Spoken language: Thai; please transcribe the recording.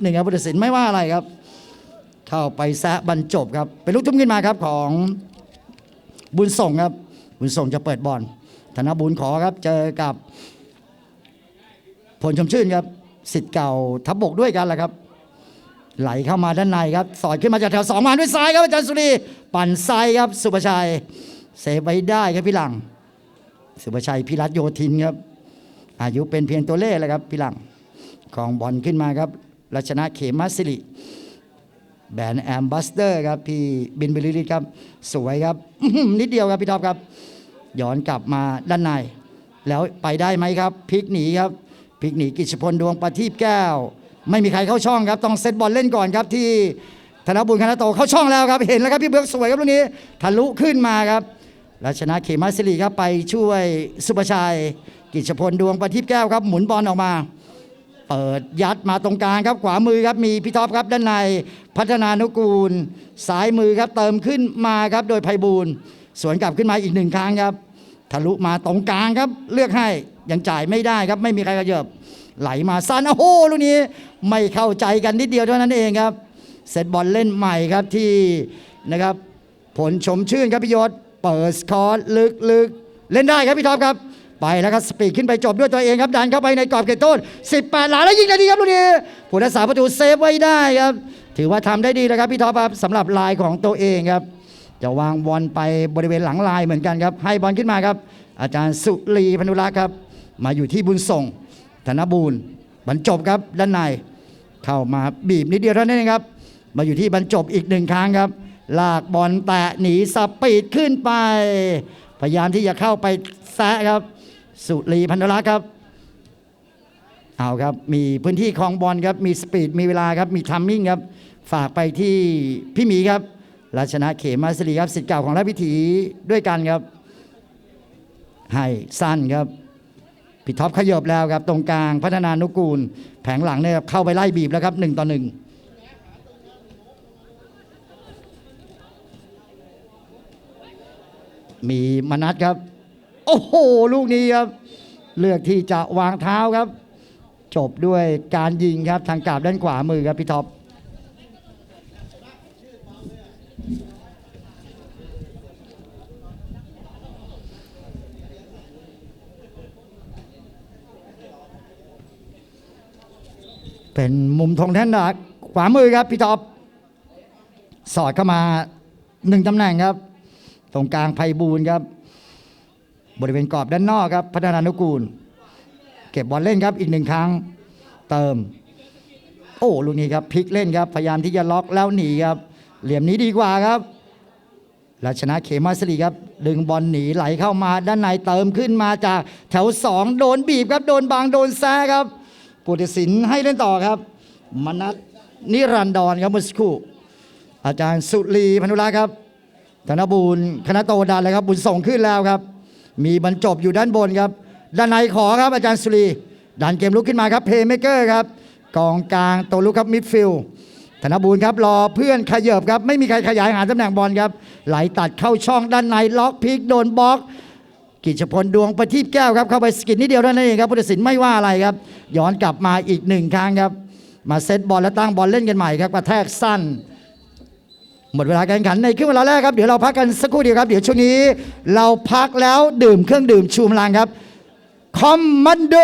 หนึ่งครับพุทธศิลป์ไม่ว่าอะไรครับ เข้าไปแซะบรรจบครับเป็นลูกทุ่มขึ้นมาครับของบุญส่งครับ บุญส่งจะเปิดบอลธนบุญขอครับเจอกับ ผลชมชื่นครับสิทธิ์เก่าทับบกด้วยกันแหละครับ ไหลเข้ามาด้านในครับ สอดขึ้นมาจากแถวสองมาด้วยซ้ายครับอาจารย์สุรีปั่นซ้ายครับ สุภชัยเซฟไว้ได้ครับพี่หลัง สุภชัยพิรัตโยธินครับ อายุเป็นเพียงตัวเลขเลยครับพี่หลังของบอลขึ้นมาครับ รัชนะเขมาสิริแบรนด์แอมบัสเดอร์ครับ พี่บินบริลิตครับ สวยครับ นิดเดียวครับ พี่ท็อปครับ ย้อนกลับมาด้านใน แล้วไปได้ไหมครับพลิกหนีครับพลิกหนีกิจพลดวงประทีปแก้ว ไม่มีใครเข้าช่องครับ ต้องเซตบอลเล่นก่อนครับที่ธนบุญคณะโตเข้าช่องแล้วครับ เห็นแล้วครับพี่เบือกสวยครับลูกนี้ทะลุขึ้นมาครับรัชนะเขมาสิริครับไปช่วยสุภชัย กิจพลดวงประทีปแก้วครับ หมุนบอลออกมา เปิดยัดมาตรงกลางครับขวามือครับมีพี่ท็อปครับด้านในพัฒนานุกูลซ้ายมือครับเติมขึ้นมาครับโดยไพบูลสวนกลับขึ้นมาอีกหนึ่งครั้งครับ ทะลุมาตรงกลางครับ เลือกให้ยังจ่ายไม่ได้ครับ ไม่มีใครกระเยิบไหลมาสั้นโอ้โหลูกนี้ไม่เข้าใจกันนิดเดียวเท่านั้นเองครับเซตบอลเล่นใหม่ครับที่นะครับ ผลชมชื่นครับพี่ยศเปิดคอร์ลึกลึกๆเล่นได้ครับพี่ท็อปครับ ไปแล้วครับสปีดขึ้นไปจบด้วยตัวเองครับดันเข้าไปในกรอบเขตโทษ18 หลาแล้วยิงได้ดีครับลูกนี้ผู้รักษาประตูเซฟไว้ได้ครับ ถือว่าทำได้ดีแล้วครับพี่ท็อปครับสำหรับลายของตัวเองครับ จะวางบอลไปบริเวณหลังลายเหมือนกันครับ ให้บอลขึ้นมาครับ อาจารย์สุรีพนุรักษ์ครับ มาอยู่ที่บุญส่ง ธนบูรณ์บรรจบครับด้านในเข้ามาบีบนิดเดียวเท่านั้นเองครับ มาอยู่ที่บรรจบอีกหนึ่งครั้งครับ ลากบอลแตะหนีสปีดขึ้นไป พยายามที่จะเข้าไปแซะครับ สุรีพันธรักษ์ครับเอาครับ มีพื้นที่คลองบอลครับ มีสปีด มีเวลาครับ มีทัมมิ่งครับ ฝากไปที่พี่หมีครับราชนะเขมาสริครับสิทธิ์เก่าของราชพิถีด้วยกันครับ ให้สั้นครับพี่ท็อปขยบแล้วครับ ตรงกลางพัฒนานุกูล แผงหลังเนี่ยเข้าไปไล่บีบแล้วครับหนึ่งต่อหนึ่งมีมนัดครับ โอ้โห ลูกนี้ครับ เลือกที่จะวางเท้าครับ จบด้วยการยิงครับทางกาบด้านขวามือครับพี่ท็อปเป็นมุมธงแท่นดักขวามือครับพี่ท็อปสอดเข้ามาหนึ่งตำแหน่งครับ ตรงกลางไพบูลครับ บริเวณกรอบด้านนอกครับ พัฒนานุกูล เก็บบอลเล่นครับอีกหนึ่งครั้ง เติม โอ้ลูกนี้ครับพลิกเล่นครับพยายามที่จะล็อกแล้วหนีครับ เหลี่ยมนี้ดีกว่าครับราชนะเขมาสลีครับ ดึงบอลหนีไหลเข้ามาด้านในเติมขึ้นมาจากแถวสองโดนบีบครับ โดนบางโดนแซะครับปุติสินให้เล่นต่อครับ มนัทนิรันดรครับเมื่อสักครู่อาจารย์สุรีพนุรักษ์ครับ ธนบูรณ์คณะโตดันเลยครับ บุญส่งขึ้นแล้วครับ มีบรรจบอยู่ด้านบนครับ ด้านในขอครับอาจารย์สุรี ดันเกมลุกขึ้นมาครับเพย์เมเกอร์ครับกองกลางตัวลุกครับมิดฟิลด์ธนบูรณ์ครับรอเพื่อนขยับครับ ไม่มีใครขยายหาตำแหน่งบอลครับ ไหลตัดเข้าช่องด้านในล็อกพลิกโดนบล็อกกิจพลดวงประทีปแก้วครับเข้าไปสกิดนิดเดียวเท่านั้นเองครับพุทธศิลป์ไม่ว่าอะไรครับ ย้อนกลับมาอีกหนึ่งครั้งครับ มาเซตบอลแล้วตั้งบอลเล่นกันใหม่ครับกระแทกสั้น หมดเวลาการแข่งขันในครึ่งเวลาแรกครับ เดี๋ยวเราพักกันสักครู่เดียวครับ เดี๋ยวช่วงนี้เราพักแล้วดื่มเครื่องดื่มชูมลังครับคอมมานโด